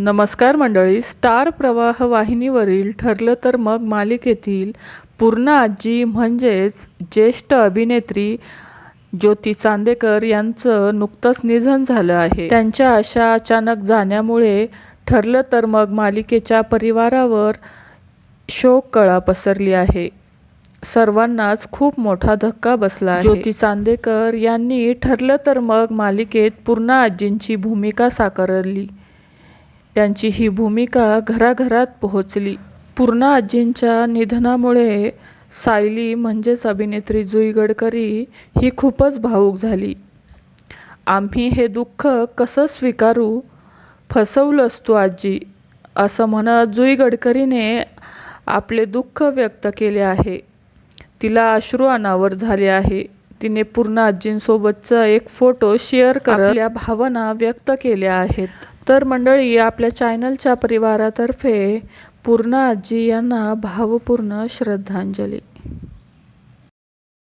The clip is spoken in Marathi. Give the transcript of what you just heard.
नमस्कार मंडळी स्टार प्रवाह वाहिनीवरील ठरलं तर मग मालिकेतील पूर्णा आजी म्हणजेच ज्येष्ठ अभिनेत्री ज्योती चांदेकर यांचं नुकतंच निधन झालं आहे. त्यांच्या अशा अचानक जाण्यामुळे ठरलं तर मग मालिकेच्या परिवारावर शोक कळा पसरली आहे. सर्वांनाच खूप मोठा धक्का बसला आहे. ज्योती चांदेकर यांनी ठरलं तर मग मालिकेत पूर्णा आजींची भूमिका साकारली. त्यांची ही भूमिका घराघरात पोहोचली. पूर्णा आजींच्या निधनामुळे सायली म्हणजेच अभिनेत्री जुई गडकरी ही खूपच भावूक झाली. आम्ही हे दुःख कसं स्वीकारू? फसवलंस तू आजी असं म्हणत जुई गडकरीने आपले दुःख व्यक्त केले आहे. तिला अश्रू अनावर झाले आहे. तिने पूर्ण आजींसोबतचा एक फोटो शेअर करत आपल्या भावना व्यक्त केल्या आहेत. तर मंडळी आपल्या चॅनलच्या परिवारातर्फे पूर्ण आजी यांना भावपूर्ण श्रद्धांजली.